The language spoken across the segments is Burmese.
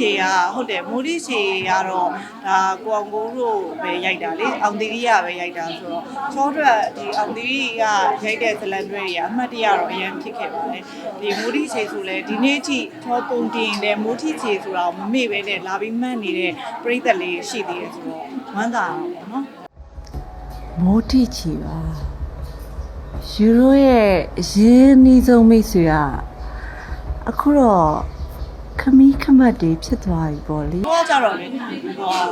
ချေကဟုတ်တယ်မိုဒီချေကတော့ဒါကိုအောင်ကိုတို့ပဲရိုက်တာလေအောင်သီရိကပဲရိုက်တာဆိုတော့ချောထွက်ဒီအောင်သီရိကရိုက်တဲ့ဇလန်တွေကအမှတ်တရတော့အရင်ဖြစ်ခဲ့ပါတယ်ဒီမိုဒီချေဆိုလဲဒီနေ့ထိချောပုံတင်တယ်မိုဒီချေဆိုတာကိုမမေ့ပဲနဲ့လာပြီးမှတ်နေတဲ့ပြိသက်လေးရှိသေးတယ်ဆိုတော့ဝမ်းသာတာပေါ့နော်မိုးတိချီပါယူရိုရဲ့အရင်းနှီးဆုံးမိတ်ဆွေကအခုတော့ ခမီးခမတ်တွေဖြစ်သွားပြီပေါ့လေတော့ကြတော့လေဟော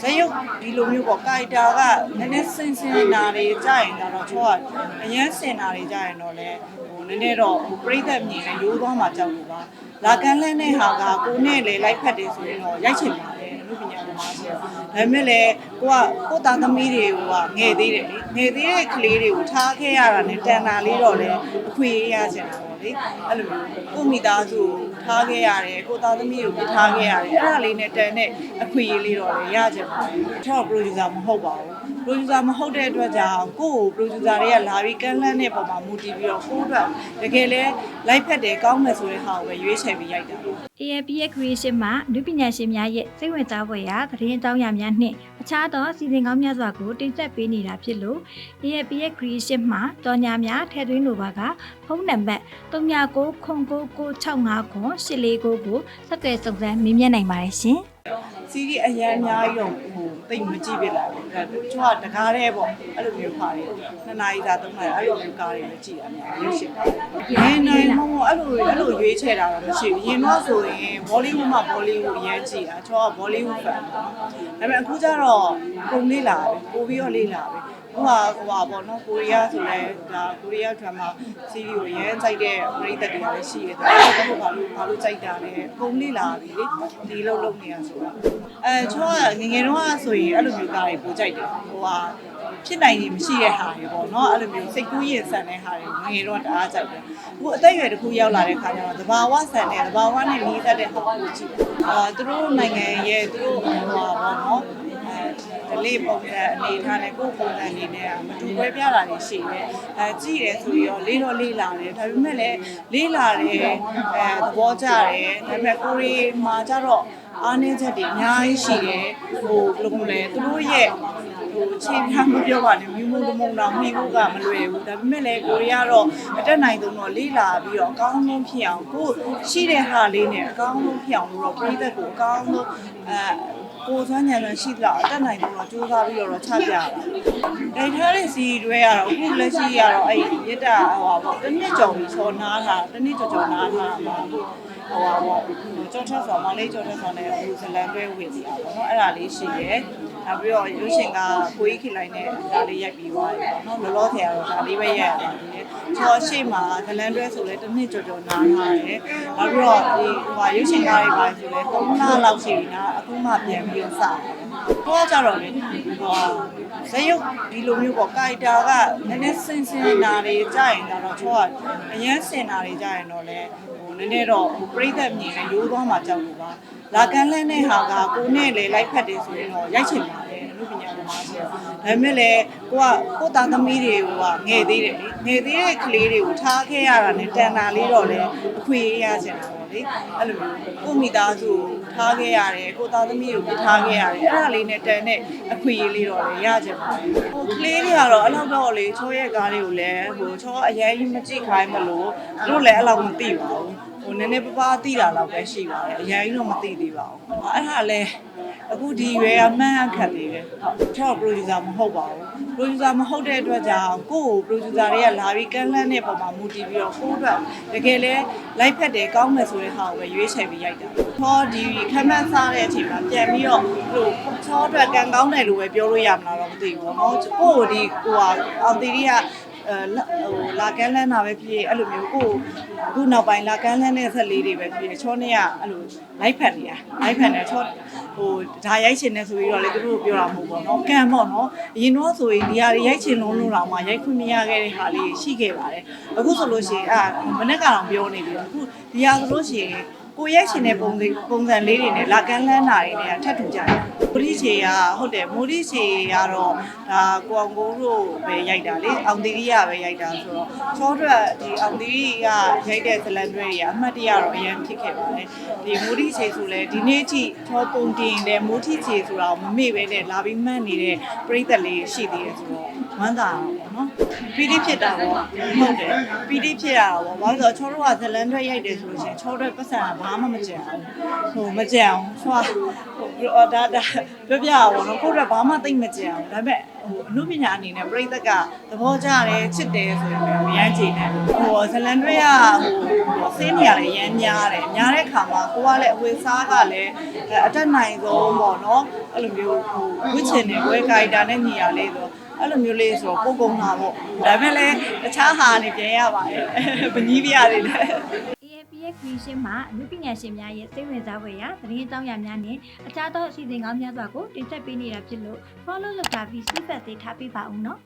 ဇယုတ်ဒီလိုမျိုးပေါ့ကာရီတာကနည်းနည်းစင်စင်နာတွေကြာရင်တော့ချောကအရန်စင်နာတွေကြာရင်တော့လေဟိုနည်းနည်းတော့ဟိုပြိသက်မြင်လဲရိုးသွားမှကြောက်လို့ပါလာကန်လဲနဲ့ဟာကကိုနဲ့လေလိုက်ဖက်တယ်ဆိုရင်တော့ရိုက်ချင်ပါ တယ်အမှုပညာသမားဆိုတော့ဒါပေမဲ့လေကိုကကိုသားသမီးတွေကငယ်သေးတယ်လေငယ်သေးတဲ့ကလေးတွေကိုထားခဲ့ရတာနဲ့တန်တာလေးတော့လေအခွေရချင်တာပေါ့လေအဲ့လိုမျိုးကိုမိသားစုကိုထားခဲ့ရတယ်ကိုသားသမီးကိုပြထားခဲ့ရတယ်အဲ့ဒါလေးနဲ့တန်တဲ့အခွေရလေးတော့လေရချင်ပါတယ်ကျွန်တော် producer မဟုတ်ပါဘူး producer မဟုတ်တဲ့အတွက်ကြောင့်ကိုယ့်ကို producer တွေကလာပြီးကန့်လန့်တဲ့ပုံမှာမူတည်ပြီးတော့ကိုယ့်အတွက်တကယ်လဲလိုက်ဖက်တယ်ကောင်းမယ်ဆိုတဲ့ဟာကိုပဲရွေးချယ်ပြီးရိုက်တာပေါ့ AAP ရဲ့ creation မှာလူပညာရှင်များရဲ့စိတ်ဝင်စားဖွယ်ရာသတင်းအကြောင်းအရာများနှင့်အခြားသောစီစဉ်ကောင်းများစွာကိုတင်ဆက်ပေးနေတာဖြစ်လို့ AAP ရဲ့ creation မှာတော်ညာများထည့်သွင်းလိုပါကဖုန်းနံပါတ်399965ခွန်849ကိုဆက်သွယ်စုံစမ်းမေးမြန်းနိုင်ပါတယ်ရှင်။စီးရီးအရန်အများကြီးတော့ဟို တိတ်မကြည့်ပြလာဘူးဒါသူကတကားတဲ့ပေါ့အဲ့လိုမျိုးခါတယ်နှစ်နာရီသာသုံးနာရီအဲ့လိုမျိုးကားတွေပဲကြည့်ရမှာရွေးရှင်တာဘယ်နိုင်မမအဲ့လိုအဲ့လိုရွေးချယ်တာတော့မရှိဘူးရင်တော့ဆိုရင်ဘောလိဝုဒ်မှာဘောလိဝုဒ်အရန်ကြည့်တာချောကဘောလိဝုဒ်ဖန်ပေါ့နော်ဒါပေမဲ့အခုကျတော့ပုံလေးလာပဲပို့ပြီးတော့လေးလာပဲ ဟိုဟာဟိုဟာပေါ့နော်ကိုရီးယားဆိုလဲဒါကိုရီးယားဒရမာစီးရီးကိုရမ်းကြိုက်တဲ့ပရိသတ်တွေကလည်းရှိတယ်ဒါပေမဲ့ဘာလို့ဘာလို့ကြိုက်တာလဲပုံလေးလာပြီလေဒီလုံးလုံးနေတာဆိုတော့အဲချောကငငယ်တော့ဆိုရင်အဲ့လိုမျိုးကားတွေပိုကြိုက်တယ်ဟိုဟာဖြစ်နိုင်နေမရှိတဲ့ဟာတွေပေါ့နော်အဲ့လိုမျိုးစိတ်ကူးရင်ဆန်တဲ့ဟာတွေငငယ်တော့တအားကြိုက်တယ်အခုအသက်အရွယ်တစ်ခုရောက်လာတဲ့ခါကျတော့သဘာဝဆန်တဲ့သဘာဝနဲ့နီးတတ်တဲ့ဟာကိုကြည့်တယ်အာသူတို့နိုင်ငံရဲ့သူတို့ဟိုဟာပေါ့နော် အဲလေးပုံစံအနေထားနဲ့ကိုယ်ပုံစံအနေနဲ့မတူပွဲပြတာတွေရှိတယ်အဲကြည့်တယ်ဆိုပြီးတော့လေးတော့လေးလာတယ်ဒါပေမဲ့လည်းလေးလာတယ်အဲသဘောကျတယ်ဒါပေမဲ့ကိုရီမှာကျတော့အားနည်းချက်တွေအများကြီးရှိတယ်ဟိုဘယ်လိုလဲသူတို့ရဲ့ဟိုချိန်ပြမပြောပါနဲ့မြူမုံတမုံတော့မိဖို့ကမလွယ်ဘူးဒါပေမဲ့လည်းကိုရီးယားတော့အတက်နိုင်ဆုံးတော့လေးလာပြီးတော့အကောင်းဆုံးဖြစ်အောင်ကိုရှိတဲ့ဟာလေးနဲ့အကောင်းဆုံးဖြစ်အောင်လို့တော့ပြည်သက်ကိုအကောင်းဆုံးအဲ ကိုယ်စွမ်းညံစွမ်းရှိသလားအတက်နိုင်ဆုံးတော့စူးစမ်းပြီးတော့ချပြတာ။ဒါထားတဲ့စီတွေကတော့အခုလက်ရှိကတော့အဲ့ရစ်တာဟိုပါပေါ့တစ်နှစ်ကျော်ပြီးဆော်နားတာတစ်နှစ်ကျော်ကျော်နားတာမှာဟိုပါပေါ့ကျော်ထက်ဆော်မလေးကျော်ထက်ဆော်နဲ့အခုဇလန်တွဲဝင်စီတာပေါ့နော်အဲ့ဒါလေးရှိတယ်။ နောက်ပြီးတော့ရုပ်ရှင်ကကိုကြီးခင်လိုက်နဲ့ဒါလေးရိုက်ပြီးသွားတယ်ပေါ့နော်လောလောဆယ်ကတော့ဒါလေးပဲရိုက်ရတာဒီချောရှိမှာဇလန်တွဲဆိုလဲတစ်နှစ်ကျော်ကျော်နားထားတယ်။နောက်ပြီးတော့ဒီဟိုဟာရုပ်ရှင်ကားတွေပါဆိုလဲ3လလောက်ရှိပြီနာအခုမှပြန်ပြီးတော့စတယ်။တော့ကြတော့လေဟိုဇယုတ်ဒီလိုမျိုးပေါ့ကာရီတာကနည်းနည်းစင်စင်နာတွေကြာရင်တော့ချောကအရန်စင်နာတွေကြာရင်တော့လေဟို နည်းနည်းတော့ဟိုပြိသက်မြင်လဲရိုးသွားမှကြောက်လို့ပါလာကန်လဲနဲ့ဟာကကိုနဲ့လေလိုက်ဖက်တယ်ဆိုရင်တော့ရိုက်ချင်ပါတယ်အ မှုပညာသမားဆိုတော့ဒါပေမဲ့လေကိုကကိုသားသမီးတွေကငယ်သေးတယ်လေငယ်သေးတဲ့ကလေးတွေကိုထားခဲ့ရတာနဲ့တန်တာလေးတော့လေအခွေရချင်တာပေါ့လေအဲ့လိုမျိုးကိုမိသားစုကိုထားခဲ့ရတယ်ကိုသားသမီးကိုပြထားခဲ့ရတယ်အဲ့ဒါလေးနဲ့တန်တဲ့အခွေရလေးတော့လေရချင်ပါတယ်ဟိုကလေးတွေကတော့အဲ့လောက်တော့လေချောရဲ့ကားလေးကိုလည်းဟိုချောအရင်ကြီးမကြည့်ခိုင်းမလို့သူတို့လည်းအဲ့လောက်မသိပါဘူးဟိုနည်းနည်းပပသိတာတော့ပဲရှိပါတယ်အရင်ကြီးတော့မသိသေးပါဘူးအဲ့ဒါလည်း အခုဒီရွယ်ကမှန်းအခက်သေးတယ်ဟုတ်ချော producer မဟုတ်ပါဘူး producer မဟုတ်တဲ့အတွက်ကြောင့်ကိုယ့်ကို producer တွေကလာပြီးကန့်လန့်တဲ့ပုံမှာမူတည်ပြီးတော့ကိုယ့်အတွက်တကယ်လဲလိုက်ဖက်တယ်ကောင်းမယ်ဆိုတဲ့ဟာကိုပဲရွေးချယ်ပြီးရိုက်တာချောဒီခမ်းမန်းစားတဲ့အချိန်မှာပြန်ပြီးတော့ဟိုချောအတွက်ကံကောင်းတယ်လို့ပဲပြောလို့ရမလားတော့မသိဘူးပေါ့နော်ကိုယ့်ကိုဒီဟိုဟာအောင်တီရီကအဲဟိုလာကန်းလန်းတာပဲဖြစ်ဖြစ်အဲ့လိုမျိုးကိုအခုနောက်ပိုင်းလာကန်းလန်းတဲ့ဆက်လေးတွေပဲဖြစ်ဖြစ်ချောနဲ့ကအဲ့လိုလိုက်ဖက်နေတာလိုက်ဖက်နေချော ဟိုဒါရိုက်ချင်နေဆိုပြီးတော့လေသူတို့ပြောတာမဟုတ်ပေါ့နော်ကံပေါ့နော်အရင်တော့ဆိုရင်ဒီဟာတွေရိုက်ချင်လုံးလုံးတော့မှရိုက်ခွင့်မရခဲ့တဲ့ဟာလေးရှိခဲ့ပါတယ်အခုဆိုလို့ရှိရင်အာမနေ့ကတော့ပြောနေပြီအခုဒီဟာဆိုလို့ရှိရင် ကိုရိုက်ရှင်တဲ့ပုံစံပုံစံလေးတွေနဲ့လာကန်းလန်းတာတွေနဲ့ထပ်ထူကြတယ်မိုးတိချေကဟုတ်တယ်မိုးတိချေကတော့ဒါကိုအောင်ကိုတို့ပဲရိုက်တာလေအောင်သီရိယပဲရိုက်တာဆိုတော့ချောထွက်ဒီအောင်သီရိကရိုက်တဲ့ဇလန်တွေတွေကအမှတ်တရတော့အရင်ဖြစ်ခဲ့ပါတယ်ဒီမိုးတိချေဆိုလဲဒီနေ့ထိချောပုံတင်တယ်မိုးတိချေဆိုတာကိုမမေ့ပဲနဲ့လာပြီးမှတ်နေတဲ့ပြိသက်လေးရှိသေးတယ်ဆိုတော့ ဝမ်းသာတော့ပေါ့နော်ပီတိဖြစ်တာပေါ့ဟုတ်တယ်ပီတိဖြစ်ရတာပေါ့ဘာလို့လဲဆိုတော့ချောတို့ကဇလန်တွေရိုက်တယ်ဆိုလို့ရှိရင်ချောတို့ပတ်စံကဘာမှမကြံဘူးဟိုမကြံဘူးချောဟိုဒါဒါပြောပြရပါတော့ကိုယ့်ကဘာမှသိမ့်မကြံဘူးဒါပေမဲ့ဟိုအမှုပညာအနေနဲ့ပြိသက်ကသဘောကျတယ်ချစ်တယ်ဆိုရင်လည်းအရမ်းကြည်တယ်ဟိုဇလန်တွေကဟိုစင်းနေရလည်းရမ်းများတယ်များတဲ့ခါမှာကိုကလည်းအဝေစားကလည်းအတက်နိုင်ဆုံးပေါ့နော်အဲ့လိုမျိုးဟိုဝစ်ချင်တယ်ဝဲကိုက်တာနဲ့ညီရလေးဆို အဲ့လိုမျိုးလေးဆိုတော့ကိုကုံတာပေါ့ဒါပေမဲ့လည်းတခြားဟာနေပြန်ရပါတယ်ဗနီးပြရတယ်လည်း AFPX Creation မှာအမှုပညာရှင်များရဲ့စိတ်ဝင်စားဖွယ်ရာသတင်းအကြောင်းအရာများနဲ့အခြားသောအစီအစဉ်ကောင်းများစွာကိုတင်ဆက်ပေးနေတာဖြစ်လို့ follow လုပ်တာပြီး feedback တွေထားပေးပါဦးနော်